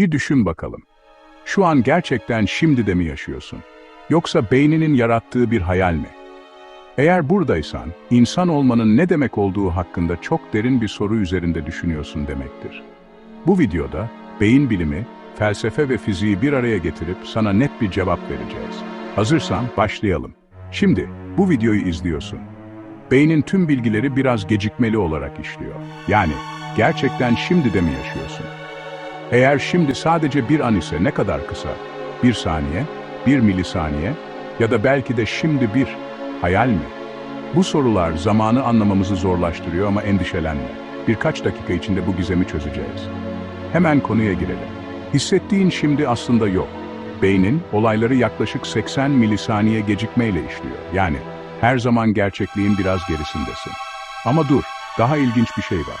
Bir düşün bakalım. Şu an gerçekten şimdi de mi yaşıyorsun? Yoksa beyninin yarattığı bir hayal mi? Eğer buradaysan, insan olmanın ne demek olduğu hakkında çok derin bir soru üzerinde düşünüyorsun demektir. Bu videoda beyin bilimi, felsefe ve fiziği bir araya getirip sana net bir cevap vereceğiz. Hazırsan başlayalım. Şimdi bu videoyu izliyorsun. Beynin tüm bilgileri biraz gecikmeli olarak işliyor. Yani gerçekten şimdi de mi yaşıyorsun? Eğer şimdi sadece bir an ise ne kadar kısa? Bir saniye, bir milisaniye ya da belki de şimdi bir hayal mi? Bu sorular zamanı anlamamızı zorlaştırıyor ama endişelenme. Birkaç dakika içinde bu gizemi çözeceğiz. Hemen konuya girelim. Hissettiğin şimdi aslında yok. Beynin olayları yaklaşık 80 milisaniye gecikmeyle işliyor. Yani her zaman gerçekliğin biraz gerisindesin. Ama dur, daha ilginç bir şey var.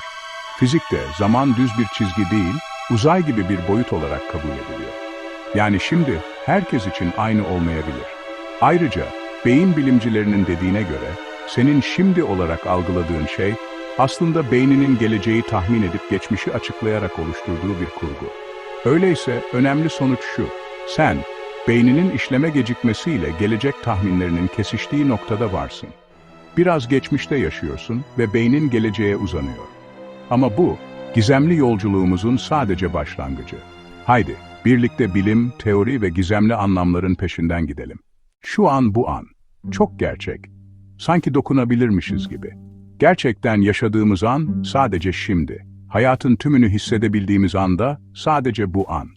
Fizikte zaman düz bir çizgi değil, uzay gibi bir boyut olarak kabul ediliyor. Yani şimdi herkes için aynı olmayabilir. Ayrıca beyin bilimcilerinin dediğine göre senin şimdi olarak algıladığın şey aslında beyninin geleceği tahmin edip geçmişi açıklayarak oluşturduğu bir kurgu. Öyleyse önemli sonuç şu, sen beyninin işleme gecikmesiyle gelecek tahminlerinin kesiştiği noktada varsın. Biraz geçmişte yaşıyorsun ve beynin geleceğe uzanıyor. Ama bu, gizemli yolculuğumuzun sadece başlangıcı. Haydi, birlikte bilim, teori ve gizemli anlamların peşinden gidelim. Şu an bu an. Çok gerçek. Sanki dokunabilirmişiz gibi. Gerçekten yaşadığımız an sadece şimdi. Hayatın tümünü hissedebildiğimiz anda sadece bu an.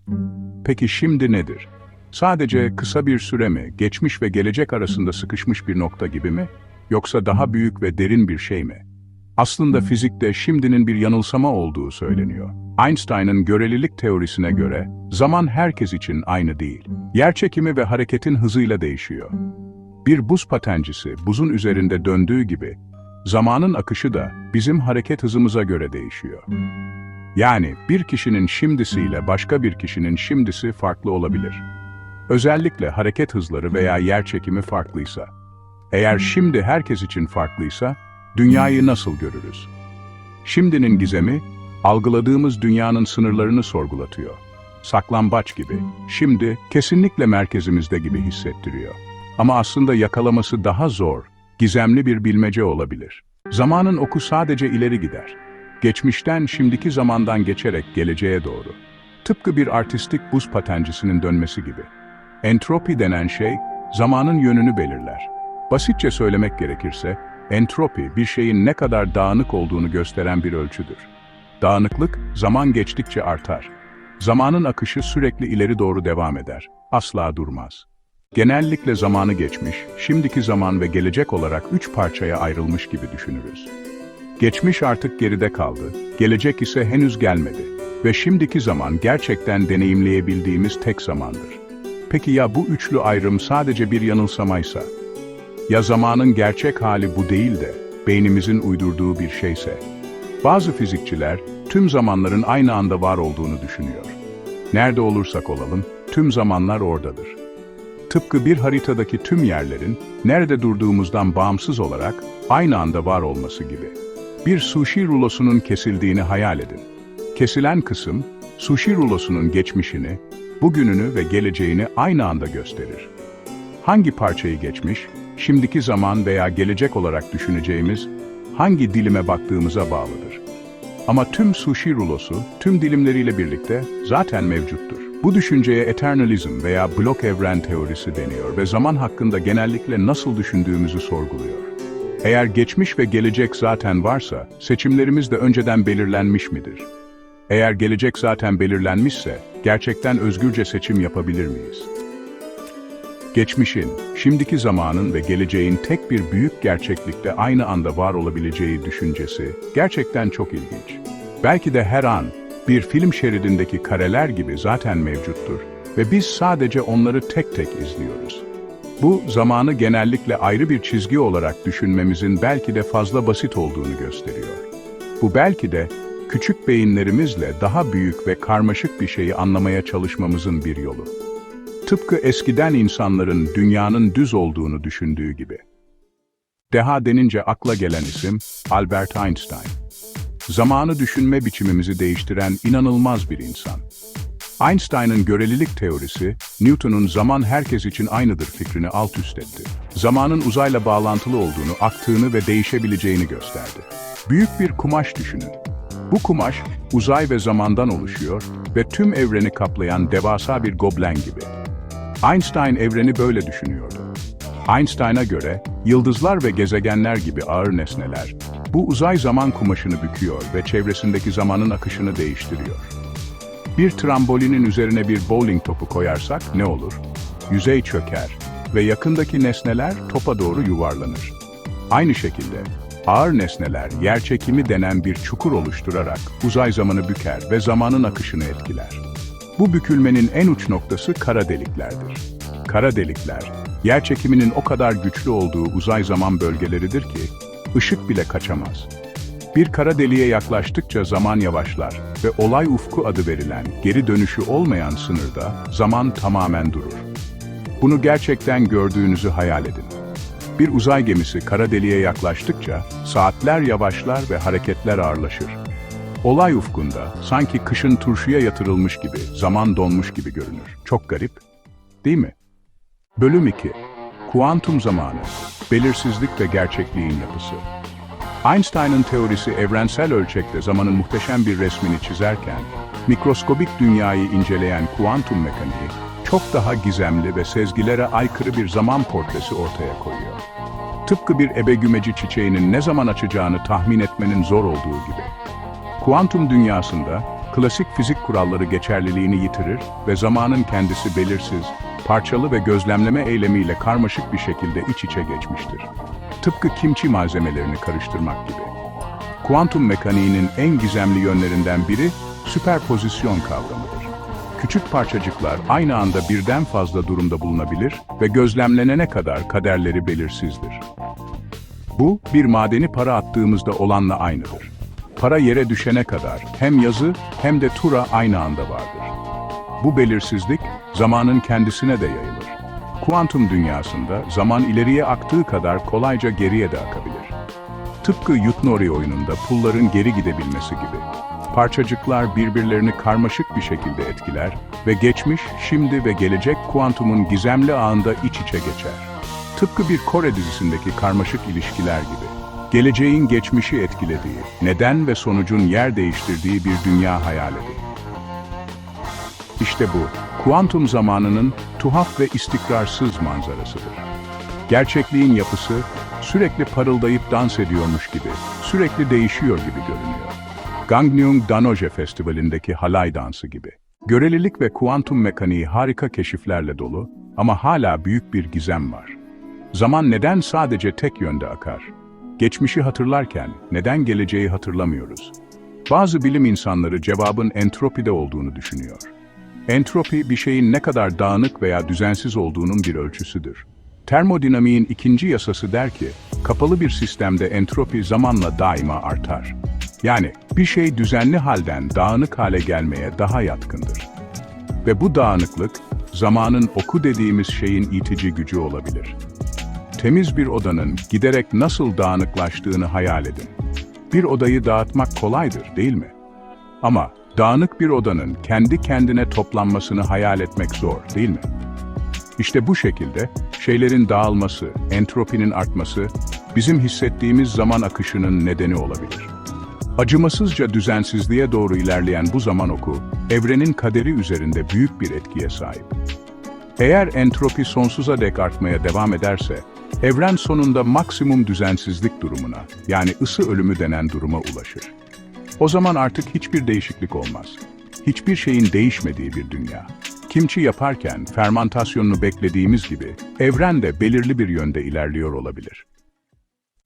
Peki şimdi nedir? Sadece kısa bir süre mi, geçmiş ve gelecek arasında sıkışmış bir nokta gibi mi? Yoksa daha büyük ve derin bir şey mi? Aslında fizikte şimdinin bir yanılsama olduğu söyleniyor. Einstein'ın görelilik teorisine göre zaman herkes için aynı değil. Yerçekimi ve hareketin hızıyla değişiyor. Bir buz patencisi buzun üzerinde döndüğü gibi zamanın akışı da bizim hareket hızımıza göre değişiyor. Yani bir kişinin şimdisiyle başka bir kişinin şimdisi farklı olabilir. Özellikle hareket hızları veya yerçekimi farklıysa. Eğer şimdi herkes için farklıysa, dünyayı nasıl görürüz? Şimdinin gizemi, algıladığımız dünyanın sınırlarını sorgulatıyor. Saklambaç gibi, şimdi kesinlikle merkezimizde gibi hissettiriyor. Ama aslında yakalaması daha zor, gizemli bir bilmece olabilir. Zamanın oku sadece ileri gider. Geçmişten şimdiki zamandan geçerek geleceğe doğru. Tıpkı bir artistik buz patencisinin dönmesi gibi. Entropi denen şey, zamanın yönünü belirler. Basitçe söylemek gerekirse, entropi bir şeyin ne kadar dağınık olduğunu gösteren bir ölçüdür. Dağınıklık, zaman geçtikçe artar. Zamanın akışı sürekli ileri doğru devam eder. Asla durmaz. Genellikle zamanı geçmiş, şimdiki zaman ve gelecek olarak üç parçaya ayrılmış gibi düşünürüz. Geçmiş artık geride kaldı, gelecek ise henüz gelmedi ve şimdiki zaman gerçekten deneyimleyebildiğimiz tek zamandır. Peki ya bu üçlü ayrım sadece bir yanılsamaysa? Ya zamanın gerçek hali bu değil de beynimizin uydurduğu bir şeyse? Bazı fizikçiler tüm zamanların aynı anda var olduğunu düşünüyor. Nerede olursak olalım, tüm zamanlar oradadır. Tıpkı bir haritadaki tüm yerlerin nerede durduğumuzdan bağımsız olarak aynı anda var olması gibi. Bir sushi rulosunun kesildiğini hayal edin. Kesilen kısım, sushi rulosunun geçmişini, bugününü ve geleceğini aynı anda gösterir. Hangi parçayı geçmiş, şimdiki zaman veya gelecek olarak düşüneceğimiz hangi dilime baktığımıza bağlıdır. Ama tüm sushi rulosu, tüm dilimleriyle birlikte zaten mevcuttur. Bu düşünceye eternalizm veya blok evren teorisi deniyor ve zaman hakkında genellikle nasıl düşündüğümüzü sorguluyor. Eğer geçmiş ve gelecek zaten varsa, seçimlerimiz de önceden belirlenmiş midir? Eğer gelecek zaten belirlenmişse, gerçekten özgürce seçim yapabilir miyiz? Geçmişin, şimdiki zamanın ve geleceğin tek bir büyük gerçeklikte aynı anda var olabileceği düşüncesi gerçekten çok ilginç. Belki de her an bir film şeridindeki kareler gibi zaten mevcuttur ve biz sadece onları tek tek izliyoruz. Bu, zamanı genellikle ayrı bir çizgi olarak düşünmemizin belki de fazla basit olduğunu gösteriyor. Bu belki de küçük beyinlerimizle daha büyük ve karmaşık bir şeyi anlamaya çalışmamızın bir yolu. Tıpkı eskiden insanların dünyanın düz olduğunu düşündüğü gibi. Deha denince akla gelen isim Albert Einstein. Zamanı düşünme biçimimizi değiştiren inanılmaz bir insan. Einstein'ın görelilik teorisi, Newton'un zaman herkes için aynıdır fikrini alt üst etti. Zamanın uzayla bağlantılı olduğunu, aktığını ve değişebileceğini gösterdi. Büyük bir kumaş düşünün. Bu kumaş, uzay ve zamandan oluşuyor ve tüm evreni kaplayan devasa bir goblen gibi. Einstein evreni böyle düşünüyordu. Einstein'a göre, yıldızlar ve gezegenler gibi ağır nesneler, bu uzay zaman kumaşını büküyor ve çevresindeki zamanın akışını değiştiriyor. Bir trambolinin üzerine bir bowling topu koyarsak ne olur? Yüzey çöker ve yakındaki nesneler topa doğru yuvarlanır. Aynı şekilde ağır nesneler yerçekimi denen bir çukur oluşturarak uzay zamanı büker ve zamanın akışını etkiler. Bu bükülmenin en uç noktası kara deliklerdir. Kara delikler, yerçekiminin o kadar güçlü olduğu uzay zaman bölgeleridir ki, ışık bile kaçamaz. Bir kara deliğe yaklaştıkça zaman yavaşlar ve olay ufku adı verilen geri dönüşü olmayan sınırda zaman tamamen durur. Bunu gerçekten gördüğünüzü hayal edin. Bir uzay gemisi kara deliğe yaklaştıkça saatler yavaşlar ve hareketler ağırlaşır. Olay ufkunda sanki kışın turşuya yatırılmış gibi, zaman donmuş gibi görünür. Çok garip, değil mi? Bölüm 2 Kuantum zamanı, belirsizlik ve gerçekliğin yapısı. Einstein'ın teorisi evrensel ölçekte zamanın muhteşem bir resmini çizerken, mikroskobik dünyayı inceleyen kuantum mekaniği, çok daha gizemli ve sezgilere aykırı bir zaman portresi ortaya koyuyor. Tıpkı bir ebegümeci çiçeğinin ne zaman açacağını tahmin etmenin zor olduğu gibi. Kuantum dünyasında, klasik fizik kuralları geçerliliğini yitirir ve zamanın kendisi belirsiz, parçalı ve gözlemleme eylemiyle karmaşık bir şekilde iç içe geçmiştir. Tıpkı kimçi malzemelerini karıştırmak gibi. Kuantum mekaniğinin en gizemli yönlerinden biri süperpozisyon kavramıdır. Küçük parçacıklar aynı anda birden fazla durumda bulunabilir ve gözlemlenene kadar kaderleri belirsizdir. Bu, bir madeni para attığımızda olanla aynıdır. Para yere düşene kadar hem yazı hem de tura aynı anda vardır. Bu belirsizlik, zamanın kendisine de yayılır. Kuantum dünyasında zaman ileriye aktığı kadar kolayca geriye de akabilir. Tıpkı Yutnori oyununda pulların geri gidebilmesi gibi. Parçacıklar birbirlerini karmaşık bir şekilde etkiler ve geçmiş, şimdi ve gelecek kuantumun gizemli ağında iç içe geçer. Tıpkı bir Kore dizisindeki karmaşık ilişkiler gibi. Geleceğin geçmişi etkilediği, neden ve sonucun yer değiştirdiği bir dünya hayal edin. İşte bu, kuantum zamanının tuhaf ve istikrarsız manzarasıdır. Gerçekliğin yapısı, sürekli parıldayıp dans ediyormuş gibi, sürekli değişiyor gibi görünüyor. Gangneung Danoje Festivali'ndeki halay dansı gibi. Görelilik ve kuantum mekaniği harika keşiflerle dolu ama hala büyük bir gizem var. Zaman neden sadece tek yönde akar? Geçmişi hatırlarken neden geleceği hatırlamıyoruz? Bazı bilim insanları cevabın entropide olduğunu düşünüyor. Entropi bir şeyin ne kadar dağınık veya düzensiz olduğunun bir ölçüsüdür. Termodinamiğin ikinci yasası der ki, kapalı bir sistemde entropi zamanla daima artar. Yani bir şey düzenli halden dağınık hale gelmeye daha yatkındır. Ve bu dağınıklık, zamanın oku dediğimiz şeyin itici gücü olabilir. Temiz bir odanın giderek nasıl dağınıklaştığını hayal edin. Bir odayı dağıtmak kolaydır, değil mi? Ama dağınık bir odanın kendi kendine toplanmasını hayal etmek zor, değil mi? İşte bu şekilde şeylerin dağılması, entropinin artması, bizim hissettiğimiz zaman akışının nedeni olabilir. Acımasızca düzensizliğe doğru ilerleyen bu zaman oku, evrenin kaderi üzerinde büyük bir etkiye sahip. Eğer entropi sonsuza dek artmaya devam ederse, evren sonunda maksimum düzensizlik durumuna, yani ısı ölümü denen duruma ulaşır. O zaman artık hiçbir değişiklik olmaz. Hiçbir şeyin değişmediği bir dünya. Kimçi yaparken fermantasyonunu beklediğimiz gibi evren de belirli bir yönde ilerliyor olabilir.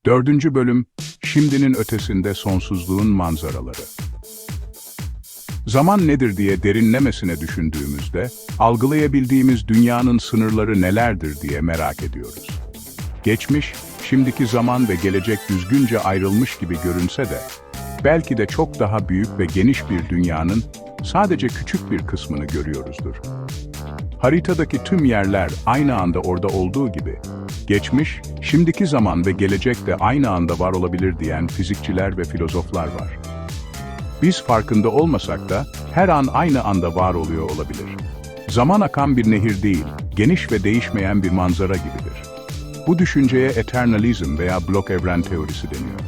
Dördüncü bölüm, şimdinin ötesinde sonsuzluğun manzaraları. Zaman nedir diye derinlemesine düşündüğümüzde, algılayabildiğimiz dünyanın sınırları nelerdir diye merak ediyoruz. Geçmiş, şimdiki zaman ve gelecek düzgünce ayrılmış gibi görünse de, belki de çok daha büyük ve geniş bir dünyanın sadece küçük bir kısmını görüyoruzdur. Haritadaki tüm yerler aynı anda orada olduğu gibi, geçmiş, şimdiki zaman ve gelecek de aynı anda var olabilir diyen fizikçiler ve filozoflar var. Biz farkında olmasak da her an aynı anda var oluyor olabilir. Zaman akan bir nehir değil, geniş ve değişmeyen bir manzara gibidir. Bu düşünceye eternalizm veya blok evren teorisi deniyor.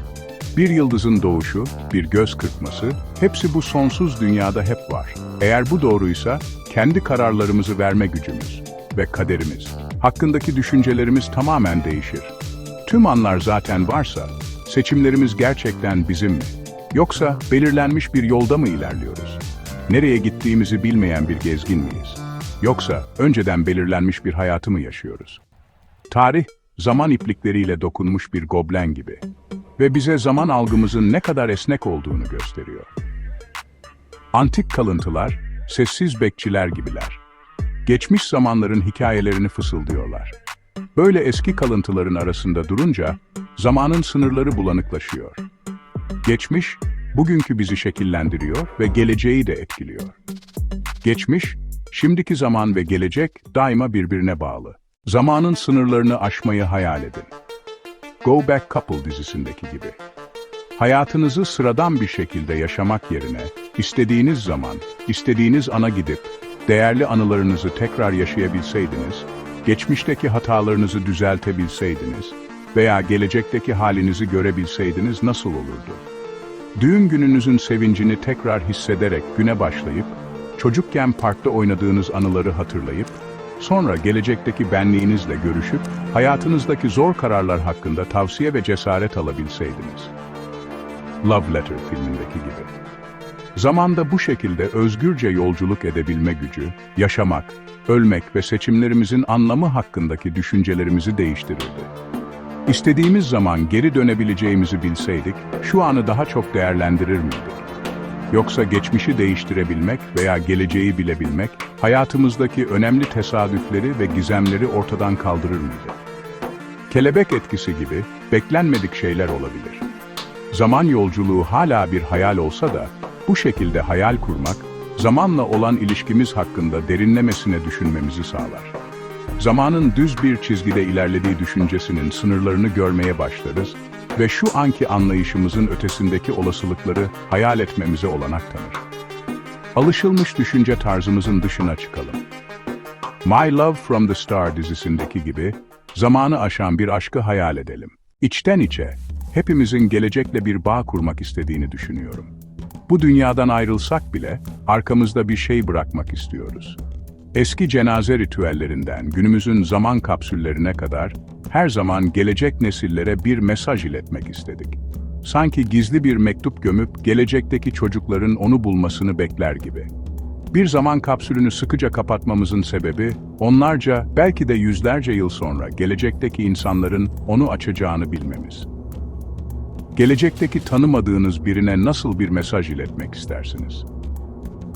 Bir yıldızın doğuşu, bir göz kırpması, hepsi bu sonsuz dünyada hep var. Eğer bu doğruysa, kendi kararlarımızı verme gücümüz ve kaderimiz, hakkındaki düşüncelerimiz tamamen değişir. Tüm anlar zaten varsa, seçimlerimiz gerçekten bizim mi? Yoksa belirlenmiş bir yolda mı ilerliyoruz? Nereye gittiğimizi bilmeyen bir gezgin miyiz? Yoksa önceden belirlenmiş bir hayatı mı yaşıyoruz? Tarih, zaman iplikleriyle dokunmuş bir goblen gibi ve bize zaman algımızın ne kadar esnek olduğunu gösteriyor. Antik kalıntılar, sessiz bekçiler gibiler. Geçmiş zamanların hikayelerini fısıldıyorlar. Böyle eski kalıntıların arasında durunca, zamanın sınırları bulanıklaşıyor. Geçmiş, bugünkü bizi şekillendiriyor ve geleceği de etkiliyor. Geçmiş, şimdiki zaman ve gelecek daima birbirine bağlı. Zamanın sınırlarını aşmayı hayal edin. Go Back Couple dizisindeki gibi. Hayatınızı sıradan bir şekilde yaşamak yerine, istediğiniz zaman, istediğiniz ana gidip, değerli anılarınızı tekrar yaşayabilseydiniz, geçmişteki hatalarınızı düzeltebilseydiniz veya gelecekteki halinizi görebilseydiniz nasıl olurdu? Düğün gününüzün sevincini tekrar hissederek güne başlayıp, çocukken parkta oynadığınız anıları hatırlayıp, sonra gelecekteki benliğinizle görüşüp, hayatınızdaki zor kararlar hakkında tavsiye ve cesaret alabilseydiniz. Love Letter filmindeki gibi. Zamanda bu şekilde özgürce yolculuk edebilme gücü, yaşamak, ölmek ve seçimlerimizin anlamı hakkındaki düşüncelerimizi değiştirirdi. İstediğimiz zaman geri dönebileceğimizi bilseydik, şu anı daha çok değerlendirir miydik? Yoksa geçmişi değiştirebilmek veya geleceği bilebilmek, hayatımızdaki önemli tesadüfleri ve gizemleri ortadan kaldırır mıydı? Kelebek etkisi gibi beklenmedik şeyler olabilir. Zaman yolculuğu hala bir hayal olsa da, bu şekilde hayal kurmak, zamanla olan ilişkimiz hakkında derinlemesine düşünmemizi sağlar. Zamanın düz bir çizgide ilerlediği düşüncesinin sınırlarını görmeye başlarız ve şu anki anlayışımızın ötesindeki olasılıkları hayal etmemize olanak tanır. Alışılmış düşünce tarzımızın dışına çıkalım. My Love from the Star dizisindeki gibi zamanı aşan bir aşkı hayal edelim. İçten içe hepimizin gelecekle bir bağ kurmak istediğini düşünüyorum. Bu dünyadan ayrılsak bile arkamızda bir şey bırakmak istiyoruz. Eski cenaze ritüellerinden günümüzün zaman kapsüllerine kadar her zaman gelecek nesillere bir mesaj iletmek istedik. Sanki gizli bir mektup gömüp gelecekteki çocukların onu bulmasını bekler gibi. Bir zaman kapsülünü sıkıca kapatmamızın sebebi, onlarca, belki de yüzlerce yıl sonra gelecekteki insanların onu açacağını bilmemiz. Gelecekteki tanımadığınız birine nasıl bir mesaj iletmek istersiniz?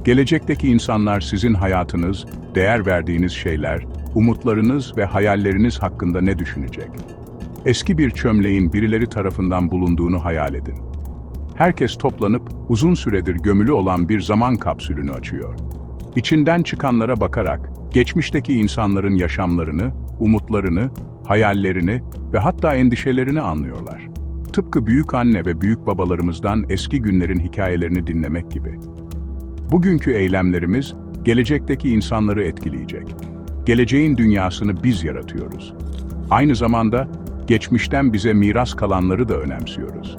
Gelecekteki insanlar sizin hayatınız, değer verdiğiniz şeyler, umutlarınız ve hayalleriniz hakkında ne düşünecek? Eski bir çömleğin birileri tarafından bulunduğunu hayal edin. Herkes toplanıp uzun süredir gömülü olan bir zaman kapsülünü açıyor. İçinden çıkanlara bakarak geçmişteki insanların yaşamlarını, umutlarını, hayallerini ve hatta endişelerini anlıyorlar. Tıpkı büyük anne ve büyük babalarımızdan eski günlerin hikayelerini dinlemek gibi. Bugünkü eylemlerimiz gelecekteki insanları etkileyecek. Geleceğin dünyasını biz yaratıyoruz. Aynı zamanda geçmişten bize miras kalanları da önemsiyoruz.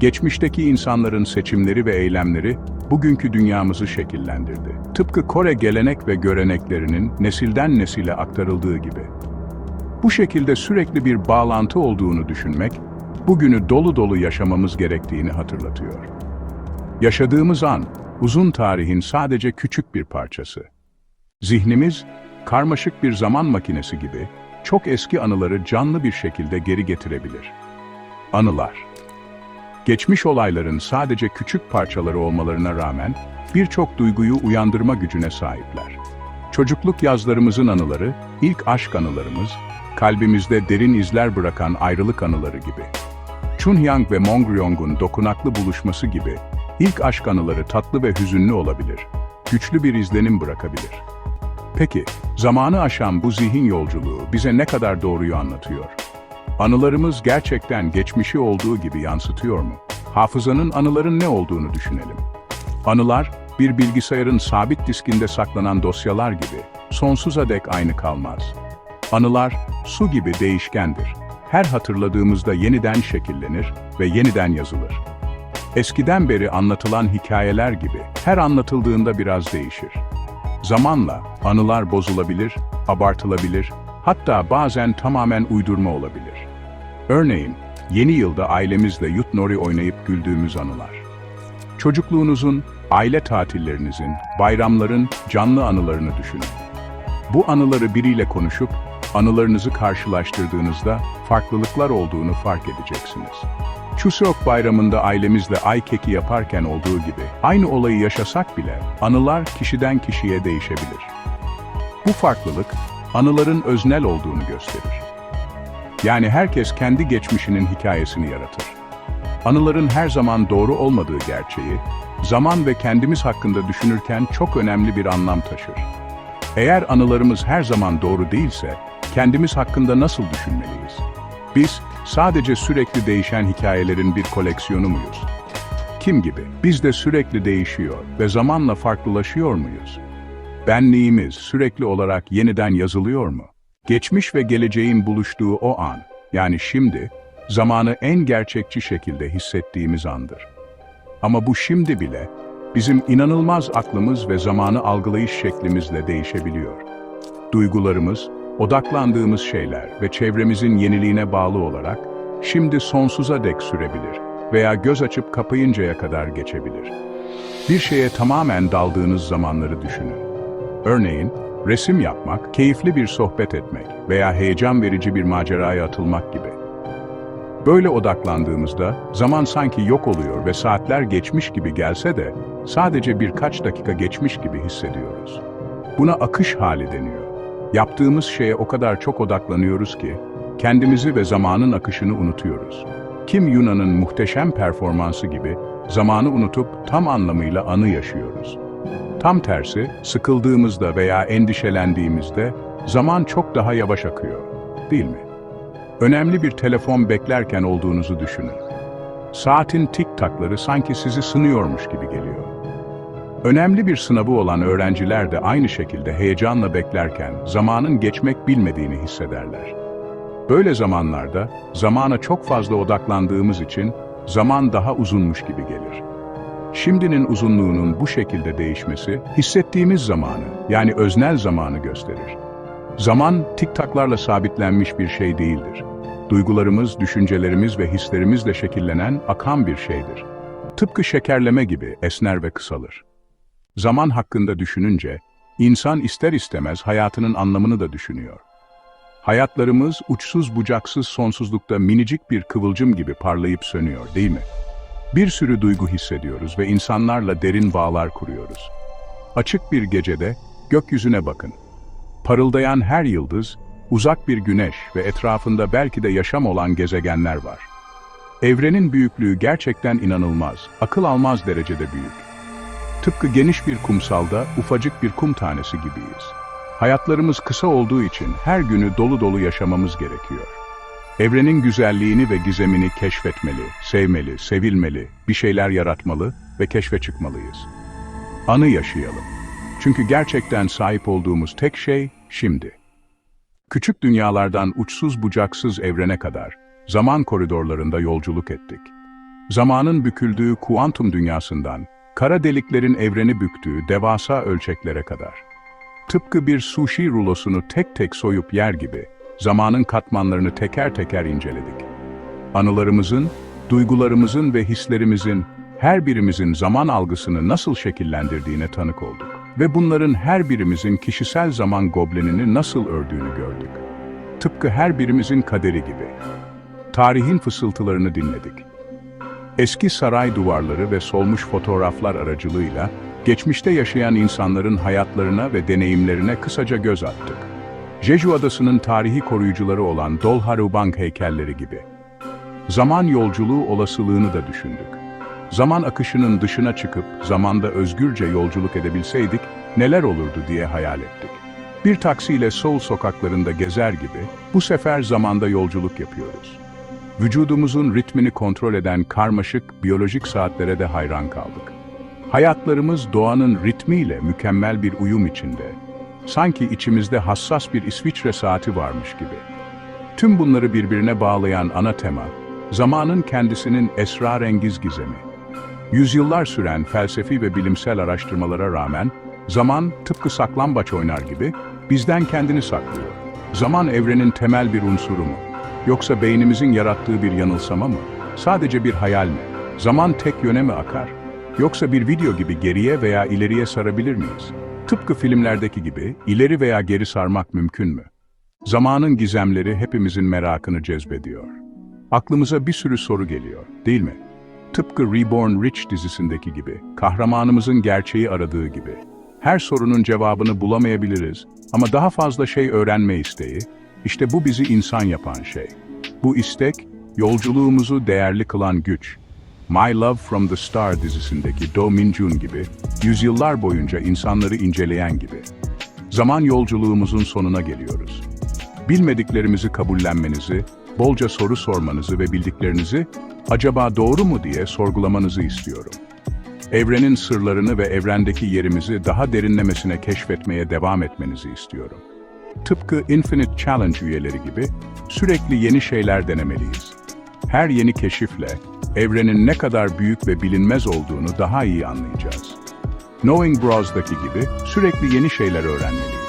Geçmişteki insanların seçimleri ve eylemleri bugünkü dünyamızı şekillendirdi. Tıpkı Kore gelenek ve göreneklerinin nesilden nesile aktarıldığı gibi. Bu şekilde sürekli bir bağlantı olduğunu düşünmek, bugünü dolu dolu yaşamamız gerektiğini hatırlatıyor. Yaşadığımız an, uzun tarihin sadece küçük bir parçası. Zihnimiz, karmaşık bir zaman makinesi gibi, çok eski anıları canlı bir şekilde geri getirebilir. Anılar Geçmiş olayların sadece küçük parçaları olmalarına rağmen, birçok duyguyu uyandırma gücüne sahipler. Çocukluk yazlarımızın anıları, ilk aşk anılarımız, kalbimizde derin izler bırakan ayrılık anıları gibi. Chunhyang ve Mongryong'un dokunaklı buluşması gibi, ilk aşk anıları tatlı ve hüzünlü olabilir, güçlü bir izlenim bırakabilir. Peki, zamanı aşan bu zihin yolculuğu bize ne kadar doğruyu anlatıyor? Anılarımız gerçekten geçmişi olduğu gibi yansıtıyor mu? Hafızanın anıların ne olduğunu düşünelim. Anılar, bir bilgisayarın sabit diskinde saklanan dosyalar gibi sonsuza dek aynı kalmaz. Anılar, su gibi değişkendir. Her hatırladığımızda yeniden şekillenir ve yeniden yazılır. Eskiden beri anlatılan hikayeler gibi her anlatıldığında biraz değişir. Zamanla anılar bozulabilir, abartılabilir, hatta bazen tamamen uydurma olabilir. Örneğin, yeni yılda ailemizle yut nori oynayıp güldüğümüz anılar. Çocukluğunuzun, aile tatillerinizin, bayramların canlı anılarını düşünün. Bu anıları biriyle konuşup, anılarınızı karşılaştırdığınızda farklılıklar olduğunu fark edeceksiniz. Chuseok bayramında ailemizle ay keki yaparken olduğu gibi, aynı olayı yaşasak bile anılar kişiden kişiye değişebilir. Bu farklılık, anıların öznel olduğunu gösterir. Yani herkes kendi geçmişinin hikayesini yaratır. Anıların her zaman doğru olmadığı gerçeği, zaman ve kendimiz hakkında düşünürken çok önemli bir anlam taşır. Eğer anılarımız her zaman doğru değilse, kendimiz hakkında nasıl düşünmeliyiz? Biz, sadece sürekli değişen hikayelerin bir koleksiyonu muyuz? Kim gibi? Biz de sürekli değişiyor ve zamanla farklılaşıyor muyuz? Benliğimiz sürekli olarak yeniden yazılıyor mu? Geçmiş ve geleceğin buluştuğu o an, yani şimdi, zamanı en gerçekçi şekilde hissettiğimiz andır. Ama bu şimdi bile, bizim inanılmaz aklımız ve zamanı algılayış şeklimizle değişebiliyor. Duygularımız, odaklandığımız şeyler ve çevremizin yeniliğine bağlı olarak, şimdi sonsuza dek sürebilir veya göz açıp kapayıncaya kadar geçebilir. Bir şeye tamamen daldığınız zamanları düşünün. Örneğin, resim yapmak, keyifli bir sohbet etmek veya heyecan verici bir maceraya atılmak gibi. Böyle odaklandığımızda zaman sanki yok oluyor ve saatler geçmiş gibi gelse de sadece birkaç dakika geçmiş gibi hissediyoruz. Buna akış hali deniyor. Yaptığımız şeye o kadar çok odaklanıyoruz ki kendimizi ve zamanın akışını unutuyoruz. Kim Yunan'ın muhteşem performansı gibi zamanı unutup tam anlamıyla anı yaşıyoruz. Tam tersi, sıkıldığımızda veya endişelendiğimizde zaman çok daha yavaş akıyor, değil mi? Önemli bir telefon beklerken olduğunuzu düşünün. Saatin tik-takları sanki sizi sınıyormuş gibi geliyor. Önemli bir sınavı olan öğrenciler de aynı şekilde heyecanla beklerken zamanın geçmek bilmediğini hissederler. Böyle zamanlarda zamana çok fazla odaklandığımız için zaman daha uzunmuş gibi gelir. Şimdinin uzunluğunun bu şekilde değişmesi, hissettiğimiz zamanı, yani öznel zamanı gösterir. Zaman, tiktaklarla sabitlenmiş bir şey değildir. Duygularımız, düşüncelerimiz ve hislerimizle şekillenen akan bir şeydir. Tıpkı şekerleme gibi esner ve kısalır. Zaman hakkında düşününce, insan ister istemez hayatının anlamını da düşünüyor. Hayatlarımız uçsuz bucaksız sonsuzlukta minicik bir kıvılcım gibi parlayıp sönüyor, değil mi? Bir sürü duygu hissediyoruz ve insanlarla derin bağlar kuruyoruz. Açık bir gecede gökyüzüne bakın. Parıldayan her yıldız, uzak bir güneş ve etrafında belki de yaşam olan gezegenler var. Evrenin büyüklüğü gerçekten inanılmaz, akıl almaz derecede büyük. Tıpkı geniş bir kumsalda ufacık bir kum tanesi gibiyiz. Hayatlarımız kısa olduğu için her günü dolu dolu yaşamamız gerekiyor. Evrenin güzelliğini ve gizemini keşfetmeli, sevmeli, sevilmeli, bir şeyler yaratmalı ve keşfe çıkmalıyız. Anı yaşayalım. Çünkü gerçekten sahip olduğumuz tek şey şimdi. Küçük dünyalardan uçsuz bucaksız evrene kadar zaman koridorlarında yolculuk ettik. Zamanın büküldüğü kuantum dünyasından kara deliklerin evreni büktüğü devasa ölçeklere kadar. Tıpkı bir sushi rulosunu tek tek soyup yer gibi zamanın katmanlarını teker teker inceledik. Anılarımızın, duygularımızın ve hislerimizin her birimizin zaman algısını nasıl şekillendirdiğine tanık olduk. Ve bunların her birimizin kişisel zaman goblenini nasıl ördüğünü gördük. Tıpkı her birimizin kaderi gibi. Tarihin fısıltılarını dinledik. Eski saray duvarları ve solmuş fotoğraflar aracılığıyla geçmişte yaşayan insanların hayatlarına ve deneyimlerine kısaca göz attık. Jeju Adası'nın tarihi koruyucuları olan Dolharubang heykelleri gibi. Zaman yolculuğu olasılığını da düşündük. Zaman akışının dışına çıkıp zamanda özgürce yolculuk edebilseydik neler olurdu diye hayal ettik. Bir taksiyle Seoul sokaklarında gezer gibi bu sefer zamanda yolculuk yapıyoruz. Vücudumuzun ritmini kontrol eden karmaşık biyolojik saatlere de hayran kaldık. Hayatlarımız doğanın ritmiyle mükemmel bir uyum içinde. Sanki içimizde hassas bir İsviçre saati varmış gibi. Tüm bunları birbirine bağlayan ana tema, zamanın kendisinin esrarengiz gizemi. Yüzyıllar süren felsefi ve bilimsel araştırmalara rağmen, zaman tıpkı saklambaç oynar gibi bizden kendini saklıyor. Zaman evrenin temel bir unsuru mu? Yoksa beynimizin yarattığı bir yanılsama mı? Sadece bir hayal mi? Zaman tek yöne mi akar? Yoksa bir video gibi geriye veya ileriye sarabilir miyiz? Tıpkı filmlerdeki gibi ileri veya geri sarmak mümkün mü? Zamanın gizemleri hepimizin merakını cezbediyor. Aklımıza bir sürü soru geliyor, değil mi? Tıpkı Reborn Rich dizisindeki gibi, kahramanımızın gerçeği aradığı gibi. Her sorunun cevabını bulamayabiliriz ama daha fazla şey öğrenme isteği, işte bu bizi insan yapan şey. Bu istek, yolculuğumuzu değerli kılan güç. My Love from the Star dizisindeki Do Min-jun gibi, yüzyıllar boyunca insanları inceleyen gibi. Zaman yolculuğumuzun sonuna geliyoruz. Bilmediklerimizi kabullenmenizi, bolca soru sormanızı ve bildiklerinizi acaba doğru mu diye sorgulamanızı istiyorum. Evrenin sırlarını ve evrendeki yerimizi daha derinlemesine keşfetmeye devam etmenizi istiyorum. Tıpkı Infinite Challenge üyeleri gibi sürekli yeni şeyler denemeliyiz. Her yeni keşifle evrenin ne kadar büyük ve bilinmez olduğunu daha iyi anlayacağız. Knowing Bros'daki gibi sürekli yeni şeyler öğrenmeliyiz.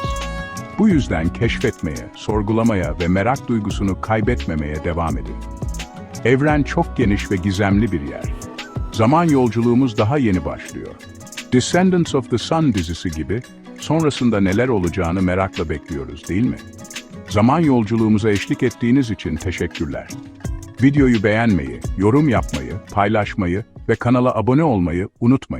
Bu yüzden keşfetmeye, sorgulamaya ve merak duygusunu kaybetmemeye devam edin. Evren çok geniş ve gizemli bir yer. Zaman yolculuğumuz daha yeni başlıyor. Descendants of the Sun dizisi gibi sonrasında neler olacağını merakla bekliyoruz değil mi? Zaman yolculuğumuza eşlik ettiğiniz için teşekkürler. Videoyu beğenmeyi, yorum yapmayı, paylaşmayı ve kanala abone olmayı unutmayın.